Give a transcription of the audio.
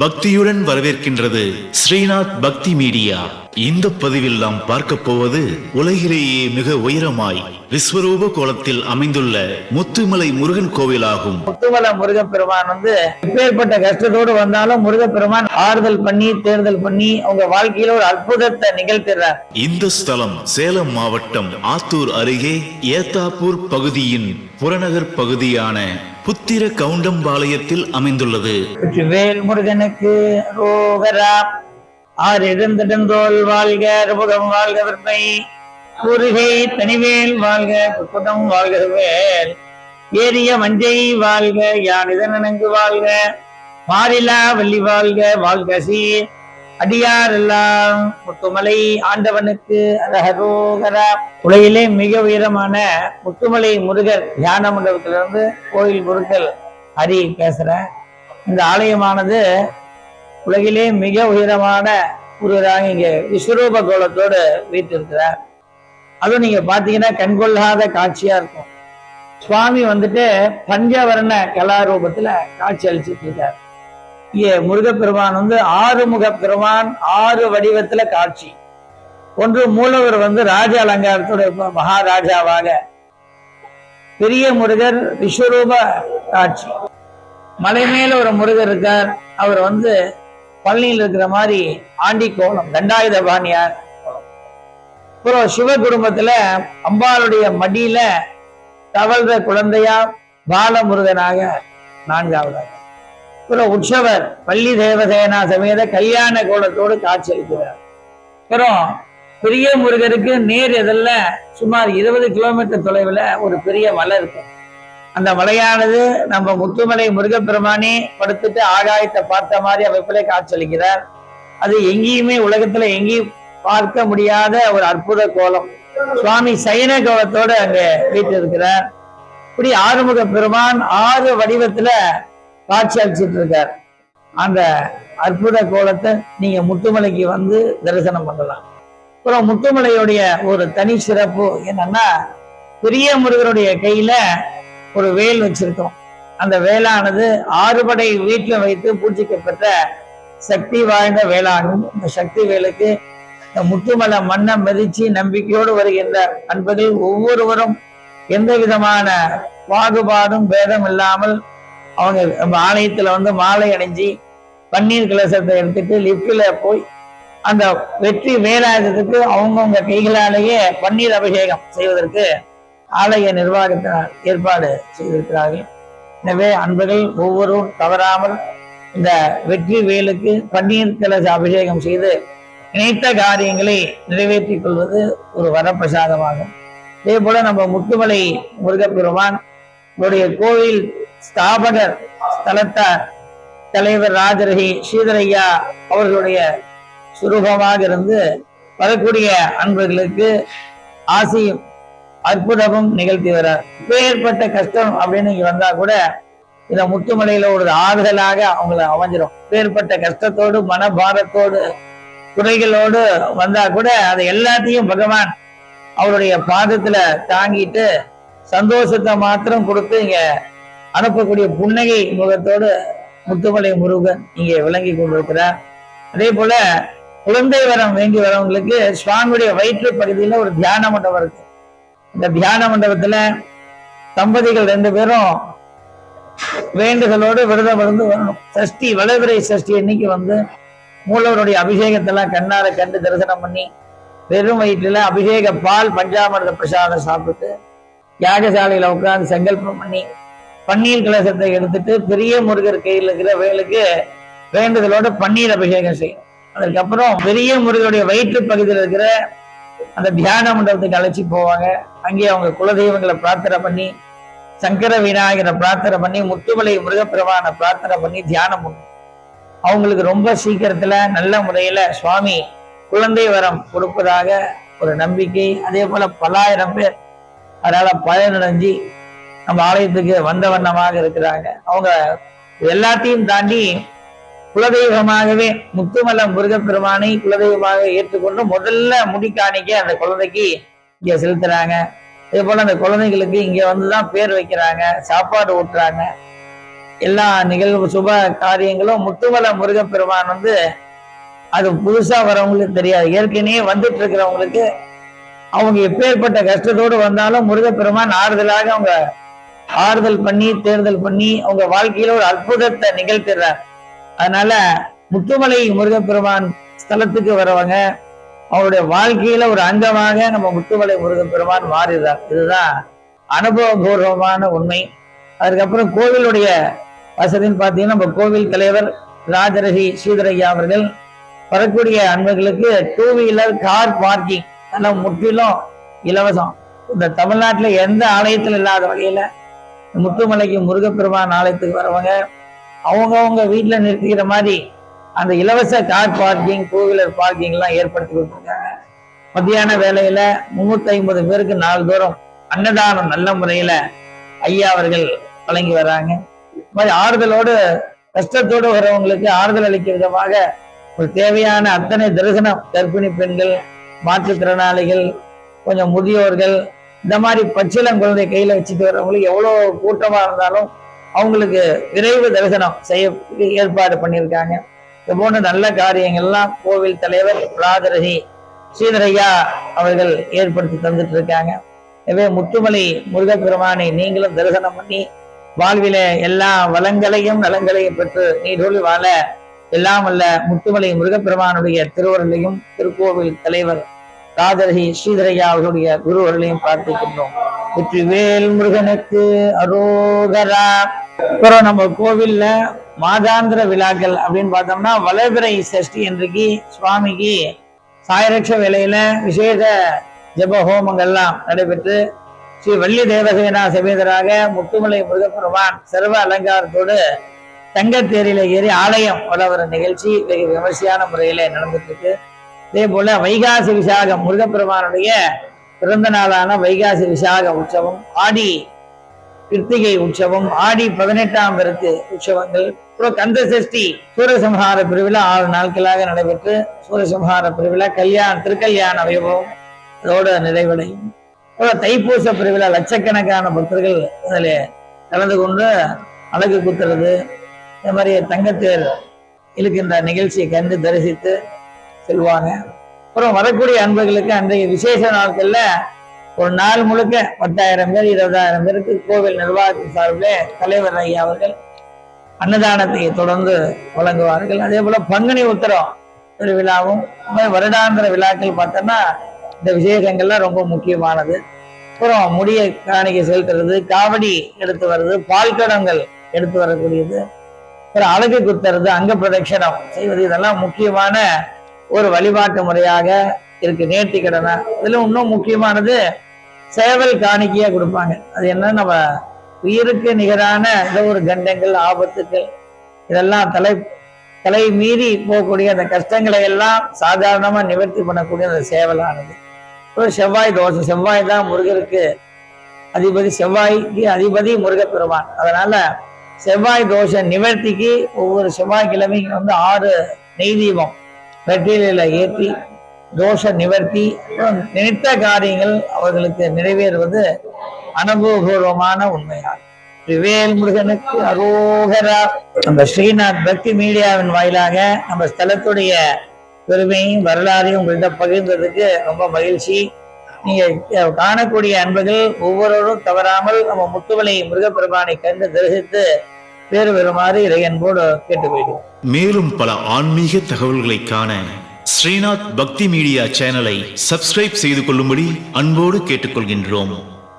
பக்தியுடன் வரவேற்கின்றது ஸ்ரீநாத் பக்தி மீடியா. இந்த பதிவில் நாம் பார்க்க போவது உலகிலேயே மிக உயரமாய் விஸ்வரூப கோலத்தில் அமைந்துள்ள முத்துமலை முருகன் கோவிலாகும். முத்துமலை முருகப்பெருமான் வந்து எப்பேற்பட்ட கஷ்டத்தோடு வந்தாலும் முருகப்பெருமான் ஆறுதல் பண்ணி தேர்தல் பண்ணி அவங்க வாழ்க்கையில ஒரு அற்புதத்தை நிகழ்த்துறார் இந்த ஸ்தலம் சேலம் மாவட்டம் ஆத்தூர் அருகே ஏத்தாப்பூர் பகுதியின் புறநகர் பகுதியான புத்திர கவுண்டம்பாளையத்தில் அமைந்துள்ளது. வேல் முருகனுக்கு ரோகரா ஆறு எழுந்திடந்தோல் வாழ்க அற்புதம் வாழ்க விற்பை முருகை தனிவேல் வாழ்க புத்தம் வாழ்க வேல் ஏரிய மஞ்சை வாழ்க யான் இதனங்கு வாழ்க. மாறிலா வள்ளி வாழ்க வாழ்க சீர். அடியார் எல்லாம் முத்துமலை ஆண்டவனுக்கு அரகரோகரா உலகிலே மிக உயரமான முத்துமலை முருகர் தியான மண்டபத்திலிருந்து கோயில் முருகல் ஹரி பேசுறேன் இந்த ஆலயமானது உலகிலே மிக உயரமான முருகராக இங்க விஸ்வரூப கோலத்தோடு வீட்டிருக்கிறார் அதுவும் நீங்க பாத்தீங்கன்னா கண்கொள்ளாத காட்சியா இருக்கும். சுவாமி வந்துட்டு பஞ்சவர்ண கலாரூபத்துல காட்சி அளிச்சிட்டு இருக்கார். இங்கே முருகப்பெருமான் வந்து ஆறு பெருமான் ஆறு வடிவத்துல காட்சி. ஒன்று மூலவர் வந்து ராஜ அலங்காரத்தோட மகாராஜாவாக. பெரிய முருகர் விஸ்வரூப காட்சி. மலை மேல ஒரு முருகர் இருக்கார். அவர் வந்து பழனியில் இருக்கிற மாதிரி ஆண்டி கோலம் தண்டாயுத பாணியார். அப்புறம் சிவ குடும்பத்துல அம்பாளுடைய மடியில தவழ்ற குழந்தையா பாலமுருகனாக நான்காவதாக. அப்புறம் உற்சவர் பள்ளி தேவசேனா சமேத கல்யாண கோலத்தோடு காட்சியளிக்கிறார். அப்புறம் பெரிய முருகருக்கு நேர் எதில் சுமார் இருபது கிலோமீட்டர் தொலைவில் ஒரு பெரிய மலை இருக்கும். அந்த மலையானது நம்ம முத்துமலை முருகப்பெருமானே படுத்துட்டு ஆகாயத்தை பார்த்த மாதிரி அமைப்பிலே காட்சியளிக்கிறார் அது எங்கேயுமே உலகத்துல எங்கேயும் பார்க்க முடியாத ஒரு அற்புத கோலம். சுவாமி சைன கோலத்தோடு அங்க வீட்டு இருக்கிறார் இப்படி ஆறுமுக பெருமான் ஆறு வடிவத்துல காட்சி அளிச்சிட்டு இருக்கார் அந்த அற்புத கோலத்தை நீங்க முத்துமலைக்கு வந்து தரிசனம் பண்ணலாம். அப்புறம் முத்துமலையுடைய ஒரு தனி சிறப்பு என்னன்னா பெரிய முருகனுடைய கையில ஒரு வேல் வச்சிருக்கோம். அந்த வேலானது ஆறுபடை வீட்டில் வைத்து பூஜிக்கப்பட்ட சக்தி வாய்ந்த வேளாகும். இந்த சக்தி வேலுக்கு இந்த முத்துமலை மண்ணை மதிச்சு நம்பிக்கையோடு வருகின்ற அன்பர்கள் ஒவ்வொருவரும் எந்த விதமான பாகுபாடும் பேதம் இல்லாமல் அவங்க நம்ம ஆலயத்துல வந்து மாலை அணிஞ்சு பன்னீர் கலசத்தை எடுத்துட்டு லிப்டில் போய் அந்த வெற்றி வேலாயுதத்துக்கு அவங்கவுங்க கைகளாலேயே பன்னீர் அபிஷேகம் செய்வதற்கு ஆலய நிர்வாகத்தினர் ஏற்பாடு செய்திருக்கிறார்கள். எனவே அன்பர்கள் ஒவ்வொருவரும் தவறாமல் இந்த வெற்றி வேலுக்கு பன்னீர் கலச அபிஷேகம் செய்து நினைத்த காரியங்களை நிறைவேற்றிக் கொள்வது ஒரு வரப்பிரசாதமாகும். இதே போல நம்ம முத்துமலை முருகப்பெருமான் உடைய கோவில் ஸ்தாபகர் ஸ்தலத்தார் தலைவர் ராஜரகி ஸ்ரீதரையா அவர்களுடைய சுரூபமாக இருந்து வரக்கூடிய அன்பர்களுக்கு ஆசையும் அற்புதமும் நிகழ்த்தி வரார். இப்பேற்பட்ட கஷ்டம் அப்படின்னு இங்க வந்தா கூட இந்த முத்துமலையில ஒரு ஆறுதலாக அவங்கள அமைஞ்சிடும் பேர்பட்ட கஷ்டத்தோடு மனபாரத்தோடு குறைகளோடு வந்தா கூட அதை எல்லாத்தையும் பகவான் அவருடைய பாதத்துல தாங்கிட்டு சந்தோஷத்தை மாத்திரம் கொடுத்து இங்க அனுப்பக்கூடிய புன்னகை முகத்தோடு முத்துமலை முருகன் இங்கே விளங்கி கொண்டிருக்கிறார். அதே போல குழந்தை வரம் வேண்டி வரவங்களுக்கு சுவாமியுடைய வயிற்று பகுதியில ஒரு தியான மண்டபம் இருக்கு. இந்த தியான மண்டபத்துல தம்பதிகள் ரெண்டு பேரும் வேண்டுகளோடு விரதம் இருந்து வரணும். சஷ்டி வளவிரை சஷ்டி அன்னைக்கு வந்து மூலவருடைய அபிஷேகத்தெல்லாம் கண்ணார கண்டு தரிசனம் பண்ணி வெறும் வயிற்றுல அபிஷேக பால் பஞ்சாமிரத பிரசாதம் சாப்பிட்டு யாகசாலையில உட்கார்ந்து சங்கல்பம் பண்ணி பன்னீர் கலசத்தை எடுத்துட்டு பெரிய முருகர் கையில் இருக்கிற வேலுக்கு வேண்டுதலோட பன்னீர் அபிஷேகம் செய்யும் அதுக்கப்புறம் பெரிய முருகருடைய வயிற்று பகுதியில் இருக்கிற அந்த தியான மண்டபத்துக்கு அழைச்சி போவாங்க. அங்கே அவங்க குலதெய்வங்களை பிரார்த்தனை பண்ணி சங்கர விநாயகரை பிரார்த்தனை பண்ணி முத்துமலை முருகப்பெருமான பிரார்த்தனை பண்ணி தியானம் பண்ணும் அவங்களுக்கு ரொம்ப சீக்கிரத்துல நல்ல முறையில சுவாமி குழந்தை வரம் கொடுப்பதாக ஒரு நம்பிக்கை. அதே போல பல்லாயிரம் பேர் அதனால பயனடைஞ்சு நம்ம ஆலயத்துக்கு வந்த வண்ணமாக இருக்கிறாங்க. அவங்க எல்லாத்தையும் தாண்டி குலதெய்வமாகவே முத்துமல முருகப்பெருமானை குலதெய்வமாக ஏற்றுக்கொண்டு முதல்ல முடிக்காணிக்க அந்த குழந்தைக்கு இங்க செலுத்துறாங்க. அதே போல அந்த குழந்தைகளுக்கு இங்க வந்துதான் பேர் வைக்கிறாங்க சாப்பாடு ஊட்டுறாங்க. எல்லா நிகழ்வு சுப காரியங்களும் முத்துமலை முருகப்பெருமான் வந்து அது புதுசா வரவங்களுக்கு தெரியாது. ஏற்கனவே வந்துட்டு இருக்கிறவங்களுக்கு அவங்க எப்பேற்பட்ட கஷ்டத்தோடு வந்தாலும் முருகப்பெருமான் ஆறுதலாக அவங்க ஆறுதல் பண்ணி தேர்தல் பண்ணி அவங்க வாழ்க்கையில ஒரு அற்புதத்தை நிகழ்த்திடுறாங்க அதனால முத்துமலை முருகப்பெருமான் ஸ்தலத்துக்கு வரவங்க அவருடைய வாழ்க்கையில ஒரு அங்கமாக நம்ம முத்துமலை முருகப்பெருமான் மாறிடுறார் இதுதான் அனுபவபூர்வமான உண்மை. அதுக்கப்புறம் கோவிலுடைய வசதின்னு பார்த்தீங்கன்னா நம்ம கோவில் தலைவர் ராஜரகி ஸ்ரீதரையா அவர்கள் வரக்கூடிய அன்பர்களுக்கு டூ வீலர் கார் பார்க்கிங் எல்லாம் முற்றிலும் இலவசம். இந்த தமிழ்நாட்டில் எந்த ஆலயத்தில் இல்லாத வகையில் முத்துமலைக்கு முருகப்பெருமான் ஆலயத்துக்கு வரவங்க அவங்கவங்க வீட்டுல நிறுத்திக்கிற மாதிரி அந்த இலவச car parking two wheeler parking எல்லாம் ஏற்படுத்தி கொடுத்துருக்காங்க. மத்தியான வேலையில முன்னூத்தி ஐம்பது பேருக்கு நாள்தோறும் அன்னதானம் நல்ல முறையில ஐயா அவர்கள் வழங்கி வர்றாங்க மாதிரி ஆறுதலோடு கஷ்டத்தோடு வரவங்களுக்கு ஆறுதல் அளிக்கும் விதமாக ஒரு தேவையான அத்தனை தரிசனம் கர்ப்பிணி பெண்கள் மாற்றுத்திறனாளிகள் கொஞ்சம் முதியோர்கள் இந்த மாதிரி பச்சிலம் குழந்தை கையில வச்சுட்டு வரவங்களுக்கு எவ்வளவு கூட்டமா இருந்தாலும் அவங்களுக்கு விரைவு தரிசனம் செய்ய ஏற்பாடு பண்ணியிருக்காங்க. இது போன்ற நல்ல காரியங்கள்லாம் கோவில் தலைவர் ராஜரகி ஸ்ரீதரையா அவர்கள் ஏற்படுத்தி தந்துட்டு இருக்காங்க எனவே முத்துமலை முருகப்பெருமானை நீங்களும் தரிசனம் பண்ணி வாழ்வில எல்லா வளங்களையும் நலங்களையும் பெற்று நீடொழி வாழ எல்லாம் அல்ல முத்துமலை முருகப்பெருமானுடைய திருவருளையும் திருக்கோவில் தலைவர் ராதரசி ஸ்ரீதரையா அவர்களுடைய குருவர்களையும் பிரார்த்திக்கின்றோம். வெற்றிவேல் முருகனுக்கு அரோகரா. அப்புறம் நம்ம கோவில்ல மாதாந்திர விழாக்கள் அப்படின்னு பார்த்தோம்னா வளர்பிறை சஷ்டி இன்றைக்கு சுவாமிக்கு சாயரட்ச வேலையில விசேஷ ஜப ஹோமங்கள்லாம் நடைபெற்று ஸ்ரீ வள்ளி தேவசேனா சமேதராக முத்துமலை முருகப்பெருமான் சர்வ அலங்காரத்தோடு தங்கத்தேரில ஏறி ஆலயம் வளவர நிகழ்ச்சி வெகு விமர்சையான முறையில நடந்துட்டு இருக்கு. அதே போல வைகாசி விசாகம் முருகப்பெருமானுடைய பிறந்த நாளான வைகாசி விசாக உற்சவம் ஆடி கிருத்திகை உற்சவம் ஆடி பதினெட்டாம் பிறத்து உற்சவங்கள் அப்புறம் கந்த சஷ்டி சூரசம்ஹார பிரிவிழா ஆறு நாட்களாக நடைபெற்று சூரசம்ஹார பிரிவிழா கல்யாண திருக்கல்யாண வைபவம் அதோடு நிறைவடையும். அப்புறம் தைப்பூச பிரிவிழா லட்சக்கணக்கான பக்தர்கள் அதில் கலந்து கொண்டு அழகு குத்துறது இந்த மாதிரி தங்கத்தேர் இழுக்கின்ற நிகழ்ச்சியை கண்டு தரிசித்து செல்வாங்க. அப்புறம் வரக்கூடிய அன்பர்களுக்கு அன்றைய விசேஷ நாட்கள்ல ஒரு நாள் முழுக்க பத்தாயிரம் பேர் இருபதாயிரம் பேருக்கு கோவில் நிர்வாகத்தின் சார்பிலே தலைவர் ஐயா அவர்கள் அன்னதானத்தை தொடர்ந்து வழங்குவார்கள். அதே போல பங்குனி உத்தரம் திருவிழாவும் வருடாந்திர விழாக்கள் பார்த்தோம்னா இந்த விசேஷங்கள்லாம் ரொம்ப முக்கியமானது. அப்புறம் முடிய காணிக்கை செலுத்துறது காவடி எடுத்து வர்றது பால்கடங்கள் எடுத்து வரக்கூடியது. அப்புறம் அழகு குத்துறது அங்க பிரதட்சணம் செய்வது இதெல்லாம் முக்கியமான ஒரு வழிபாட்டு முறையாக இருக்கு. நேர்த்தி கடனை இதுல இன்னும் முக்கியமானது சேவல் காணிக்கையா கொடுப்பாங்க. அது என்ன? நம்ம உயிருக்கு நிகரான ஏதோ ஒரு கண்டங்கள் ஆபத்துக்கள் இதெல்லாம் தலை தலை மீறி போகக்கூடிய அந்த கஷ்டங்களை எல்லாம் சாதாரணமா நிவர்த்தி பண்ணக்கூடிய அந்த சேவலானது. செவ்வாய் தோஷம். செவ்வாய் தான் முருகருக்கு அதிபதி. செவ்வாய்க்கு அதிபதி முருகப்பெருமான். அதனால செவ்வாய் தோஷ நிவர்த்திக்கு ஒவ்வொரு செவ்வாய்க்கிழமைக்கு வந்து ஆறு நெய் தீபம். வெற்றிலையில ஏற்றி தோஷ நிவர்த்தி நினைத்த காரியங்கள் அவர்களுக்கு நிறைவேறுவது அனுபவபூர்வமான உண்மையாகும். வேல் முருகனுக்கு அரோகரா. நம்ம ஸ்ரீநாத் பக்தி மீடியாவின் வாயிலாக நம்ம ஸ்தலத்துடைய பெருமையும் வரலாறையும் உங்கள்கிட்ட பகிர்ந்ததுக்கு ரொம்ப மகிழ்ச்சி. நீங்க காணக்கூடிய அன்பர்கள் ஒவ்வொருவரும் தவறாமல் நம்ம முத்துவலை முருகப்பெருமானை கண்டு தரிசித்து பேறு பெறுமாறு இறையன்போடு கேட்டுக்கொள்கிறோம் மேலும் பல ஆன்மீக தகவல்களை காண ஸ்ரீநாத் பக்தி மீடியா சேனலை சப்ஸ்கிரைப் செய்து கொள்ளும்படி அன்போடு கேட்டுக்கொள்கின்றோம்.